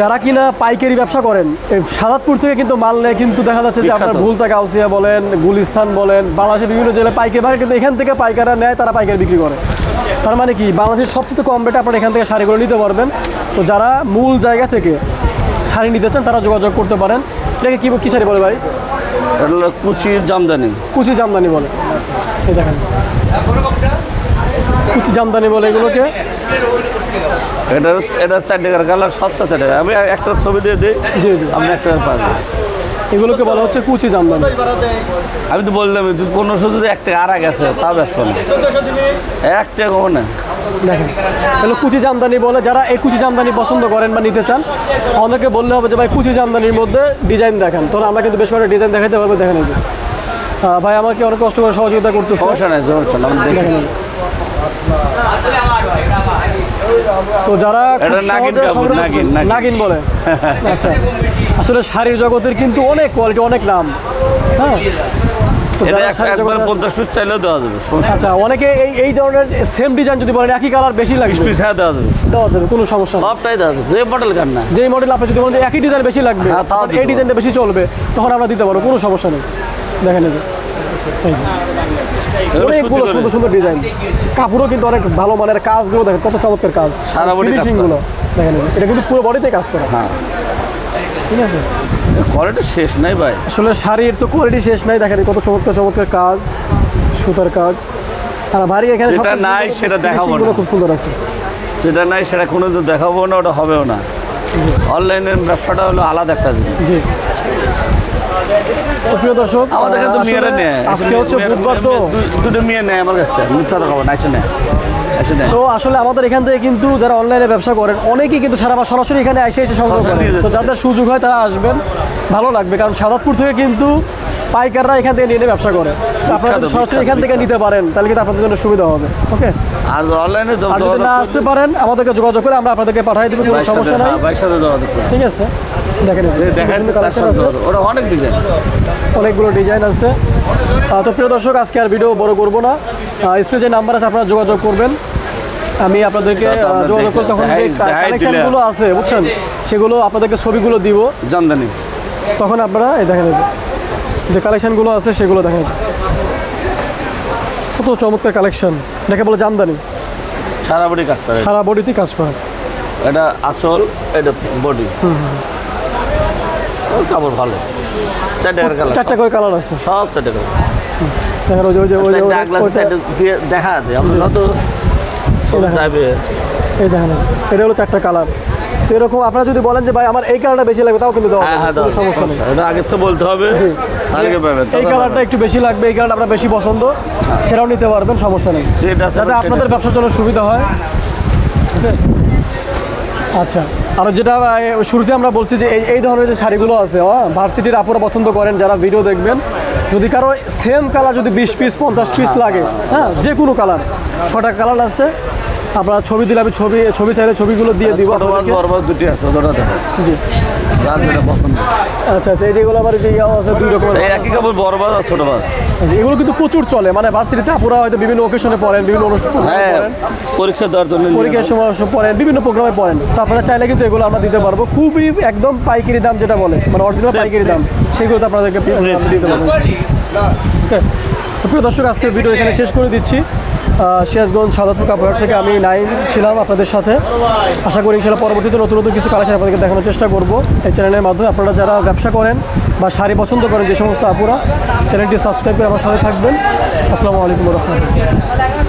যারা কিনা পাইকারি ব্যবসা করেন সাদাতপুর থেকে কিন্তু মাল নেয় কিন্তু দেখা যাচ্ছে যে আপনার। ভুলতা গাউসিয়া বলেন গুলিস্তান বলেন বাংলাদেশের বিভিন্ন জেলায় পাইকারি মানে কিন্তু এখান থেকে পাইকাররা নেয় তারা পাইকারি বিক্রি করে। তার মানে কি বাংলাদেশের সবচেয়ে কম রেটে আপনারা এখান থেকে শাড়ি করে নিতে পারবেন। তো যারা মূল জায়গা থেকে শাড়ি নিতে চান তারা যোগাযোগ করতে পারেন। এটাকে কী কী শাড়ি বলে ভাই? কুচির জামদানি। কুচি জামদানি বলে। এই দেখেন। কুচি জামদানি বলে এগুলোকে। এটা এটা চার টাকার কালার সবটা চার টাকা আমি একটা ছবি দিয়ে দিই জি জি। আপনি একটা পাবেন এগুলোকে বলা হচ্ছে কুচি জামদানি। আমি তো বললাম পনেরোশো যদি এক টাকা আড়া গেছে তা ব্যস্ত না। এক টাকা দেখেন কুচি জামদানি বলে যারা এই কুচি জামদানি পছন্দ করেন বা নিতে চান অনেকে বললে হবে যে ভাই কুচি জামদানির মধ্যে ডিজাইন দেখান। তখন আমরা কিন্তু বেশ কয়েকটা ডিজাইন দেখাতে পারব দেখেন ভাই আমাকে অনেক কষ্ট করে সহযোগিতা করতে সমস্যা নাই সমস্যা নাই আমি দেখি দেখেন এই যে। তো যারা নাগিন বলে। আচ্ছা। আসলে শাড়ির জগতের কিন্তু অনেক কোয়ালিটি অনেক নাম। হ্যাঁ? আচ্ছা অনেকে এই এই ধরনের সেম ডিজাইন যদি বলেন একই কালার বেশি লাগবে। পিস হ্যাঁ দেওয়া যাবে। দেওয়া যাবে কোনো সমস্যা নেই। সবটাই দেওয়া যাবে যে মডেল কার না। যেই মডেল আপনি যদি বলেন একই ডিজাইন বেশি লাগবে হ্যাঁ, এই ডিজাইনটা বেশি চলবে তখন আমরা দিতে পারব কোনো সমস্যা নেই। দেখেন এই যে। অনেকগুলো সুন্দর সুন্দর ডিজাইন কাপড়ও কিন্তু অনেক ভালো মানের কাজগুলো দেখেন কত চমৎকার কাজ। সারা গুলো দেখেন এটা কিন্তু পুরো বডিতে কাজ করে। হ্যাঁ। ঠিক আছে? কোয়ালিটি শেষ নাই ভাই। আসলে শাড়ির তো কোয়ালিটি শেষ নাই দেখেন কত চমৎকার চমৎকার কাজ সুতার কাজ। আর ভারী এখানে সবচেয়ে নাই সেটা দেখাবো না। খুব সুন্দর আছে। যেটা নাই সেটা কোনো দেখাবো না ওটা হবেও না। অনলাইনের ব্যবসাটা হলো আলাদা একটা জিনিস। জি। প্রিয় দর্শক আমাদের কাছে তো মেয়েরা নেয়। আজকে হচ্ছে বুধবার তো। দুটো মেয়ে নেয় আমার কাছে। মিথ্যা কথা না এসে নেয় তো আসলে আমাদের এখান থেকে কিন্তু যারা অনলাইনে ব্যবসা করেন অনেকেই কিন্তু সারা সরাসরি এখানে এসে এসে সংগ্রহ করেন। তো যাদের সুযোগ হয় তারা আসবেন ভালো লাগবে। কারণ সাদাতপুর থেকে কিন্তু পাইকাররা এখান থেকে নিয়ে ব্যবসা করে। আপনারা সরাসরি এখান থেকে নিতে পারেন তাহলে কিন্তু আপনাদের জন্য সুবিধা হবে। ওকে আর অনলাইনে যদি না আসতে পারেন আমাদেরকে যোগাযোগ করে আমরা আপনাদেরকে পাঠিয়ে দেবো কোনো সমস্যা নাই। করুন। ঠিক আছে? দেখেন আছে। ওটা অনেক ডিজাইন অনেকগুলো ডিজাইন আছে। তো প্রিয় দর্শক আজকে আর ভিডিও বড় করব না। স্ক্রিনে যে নাম্বার আছে আপনারা যোগাযোগ করবেন। আমি আপনাদেরকে যোগাযোগ করে দেখে- তখন যে। কালেকশনগুলো আছে বুঝছেন? সেগুলো আপনাদেরকে ছবিগুলো দিব। জামদানি। তখন আপনারা এই দেখেন যে, কালেকশনগুলো আছে সেগুলো দেখেন। কত চমৎকার কালেকশন দেখে বলে জামদানি। সারা বডি কাজ করে। সারা বডিতেই কাজ করে। এটা আঁচল এটা বডি কাপড় ভালো। চারটে কালার। চারটা করে কালার আছে। সব চারটে কালার দেখেন ওই যে ওই যে ওই ওই- দেখা আছে আমরা যত। যাবে এই দেখেন এটা হলো চারটা কালার। তো এরকম আপনারা যদি বলেন যে ভাই আমার এই কালারটা বেশি লাগবে তাও কিন্তু দেওয়া হ্যাঁ হ্যাঁ কোনো সমস্যা নেই। এটা আগে তো বলতে হবে। তাহলে পাবেন এই কালারটা একটু বেশি লাগবে এই কালারটা আপনার বেশি পছন্দ সেটাও নিতে পারবেন সমস্যা নেই। যাতে আপনাদের ব্যবসার জন্য সুবিধা হয়। আচ্ছা। আর যেটা শুরুতে আমরা বলছি যে এই এই ধরনের যে শাড়িগুলো আছে ভার্সিটির আপুরা পছন্দ করেন যারা ভিডিও দেখবেন যদি কারও সেম কালার যদি বিশ পিস পঞ্চাশ পিস লাগে হ্যাঁ যে কোনো কালার ছটা কালার আছে আপনারা ছবি দিলে আমি ছবি ছবি চাইলে ছবিগুলো দিয়ে দিব দুটি আছে জি। আচ্ছা আচ্ছা এই যেগুলো আবার এই যে আছে দুই রকমের এই একই কাপড় বড় মাছ আর ছোট মাছ এগুলো কিন্তু প্রচুর চলে। মানে ভার্সিটিতে আপুরা হয়তো বিভিন্ন ওকেশনে পড়েন বিভিন্ন অনুষ্ঠান হ্যাঁ পরীক্ষা দেওয়ার জন্য পরীক্ষার সময় পড়েন বিভিন্ন প্রোগ্রামে পড়েন। তো আপনারা চাইলে কিন্তু এগুলো আমরা দিতে পারব। খুবই একদম পাইকারি দাম যেটা বলে মানে অরিজিনাল পাইকারি দাম। সেগুলো তো আপনাদেরকে দিতে পারব। তো প্রিয় দর্শক আজকের ভিডিও এখানে শেষ করে দিচ্ছি। সিরাজগঞ্জ সাদাতপুর কাপড় থেকে আমি নাইন ছিলাম আপনাদের সাথে। আশা করি ইনশাল্লাহ পরবর্তীতে নতুন নতুন কিছু কালেকশন আপনাদেরকে দেখানোর চেষ্টা করব। এই চ্যানেলের মাধ্যমে আপনারা যারা ব্যবসা করেন বা শাড়ি পছন্দ করেন যে সমস্ত আপুরা চ্যানেলটি সাবস্ক্রাইব করে আমার সাথে থাকবেন। আসসালামু আলাইকুম রহমতুল্লাহ।